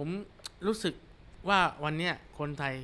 ผมรู้สึกว่าวันเนี้ยคนไทย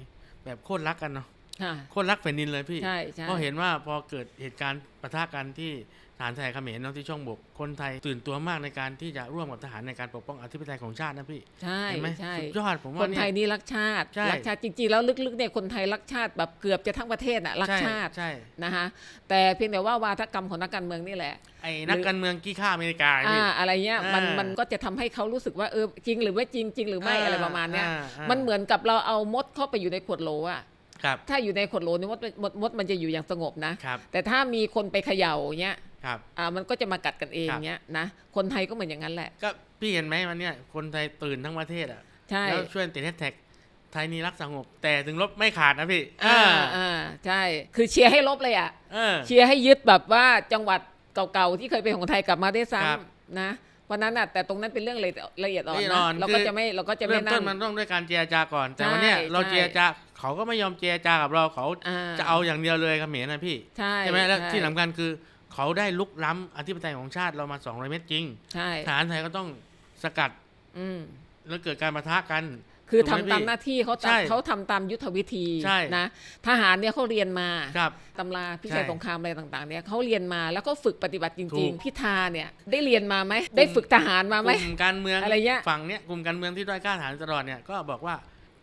แบบโคตรรักกันเนาะ ค่ะโคตรรักแผ่นดินเลยพี่ใช่ใช่เพราะเห็นว่าพอเกิดเหตุการณ์ปะทะกันที่ฐานไทยเขมรเนาะที่ช่องบก คนไทยตื่นตัวมากในการที่จะร่วมกับทหารในการปกป้องอธิปไตยของชาตินะพี่ ใช่เห็นไหมใช่สุดยอดผมคว่านเนี่ไทยยนี่รักชาติใช่รัชาติจริงๆ แล้วลึกๆเนี่ยคนไทยรักชาติแบบเกือบจะทั้งประเทศน่ะรักใช่ชาติใช่นะคะแต่เพียงแต่ว่าวาทกรรมของนักการเมืองนี่แหละไอ้นักการเมืองกี้ข้าอเมริกาอ่าพี่อะไรเงี้ยมันอ่ามัมันก็จะทำให้เขารู้สึกว่าเออจริงหรือไม่จริงจริงหรือไม่อ่าอะไรประมาณเนี้ยอ่าอ่ามัมันเหมือนกับเราเอามดเข้าไปอยู่ในขวดโหลอะ ครับถ้าอยู่ในขวดโหลนี่มดมดมดมันจะอยู่อย่างสงบนะ ครับแต่ถ้ามีคนไปเขย่าเงี้ยครับ อ่ามันก็จะมากัดกันเองครับ เงี้ยนะคนไทยก็เหมือนอย่างนั้นแหละ ก็พี่เห็นไหมวันเนี้ยคนไทยตื่นทั้งประเทศอะใช่แล้วช่วยติดแฮชแท็กไทยนี่รักสงบ แต่ถึงลบไม่ขาดนะพี่อ่าอ่าใช่ คือเชียร์ให้ลบเลยอะ เออ เชียร์ให้ยึดแบบว่าจังหวัดเก่าๆที่เคยเป็นของไทยกลับมาได้ซ้ครับำนะวันนั้นน่ะแต่ตรงนั้นเป็นเรื่องละเอียดละเอียดอ่อนละเอียดนะอ่อนเราก็คือจะไม่เราก็จะเริ่ไม่มนั่ต้นน มันต้องด้วยการเจรจาก่อน แต่ใช่วันเนี้ยเราใช่ เจรจา เขาก็ไม่ยอมเจรจากับเราเขาอ่าจะเอาอย่างเดียวเลยเขมรนะพี่ใช่ใช่ไหมแล้วใช่ที่สำคัญคือเขาได้ลุกล้ำอธิปไตยของชาติเรามา200เมตรจริงใช่ทหารไทยก็ต้องสกัดอืมแล้วเกิดการปะทะกัน คือถูทำกไหมตามพี่หน้าที่เขาใช่ทำเขาทำตามยุทธวิธีใช่นะทหารเนี่ยเขาเรียนมาครับตำราพิใช่ชัยสงครามอะไรต่างๆเนี่ยเขาเรียนมาแล้วก็ฝึกปฏิบัติจถูริงกๆพิธาเนี่ยได้เรียนมาไหมได้ฝึกทหารมากไหมลุ่มการเมืองอะไรเงี้ยฝั่งเนี้ยกลุ่มการเมืองที่ด้อยกล้าฐานตลอดเนี่ยก็บอกว่า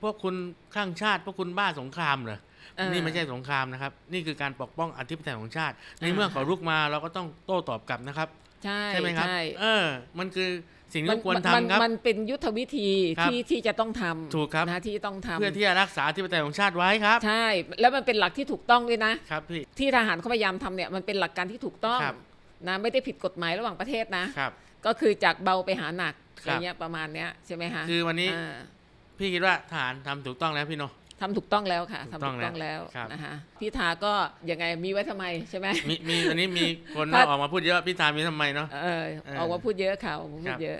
พวกคุณข้างชาติ พวกคุณบ้าสงครามเหรอเออนี่ไม่ใช่สงครามนะครับ นี่คือการปกป้องอธิปไตยของชาติ ในอ่าเมื่อเขารุกมาเราก็ต้องโต้ตอบกลับนะครับ ใช่ใช่ไหมครับใช่เออ มันคือสิ่งมัที่ควรมันทำครับมันเป็นยุทธวิธีครับที่ที่จะต้องทำถูกครับนะที่ต้องทำเพื่อที่จะรักษาอธิปไตยของชาติไว้ครับ ใช่ แล้วมันเป็นหลักที่ถูกต้องด้วยนะครับพี่ที่ทหารเขาพยายามทำเนี่ยมันเป็นหลักการที่ถูกต้องครับนะไม่ได้ผิดกฎหมายระหว่างประเทศนะครับ ก็คือจากเบาไปหาหนักคอรับย่างเงี้ยประมาณเนี้ยใช่ไหมคะคือวันนี้อ่า พี่คิดว่าทหารทำถูกต้องแล้วพี่โนทำถูกต้องแล้วค่ะถูกทำต้ถูองกต้องแล้วครับนะคะพี่ทาก็ยังไงมีไว้ทำไมใช่ไหมมีมีอันนี้มีคนถ้าออกมาพูดเยอะพี่ทามีทำไมเนาะเออเออออกมาพูดเยอะค่ะออกมาพูครัดบเยอะ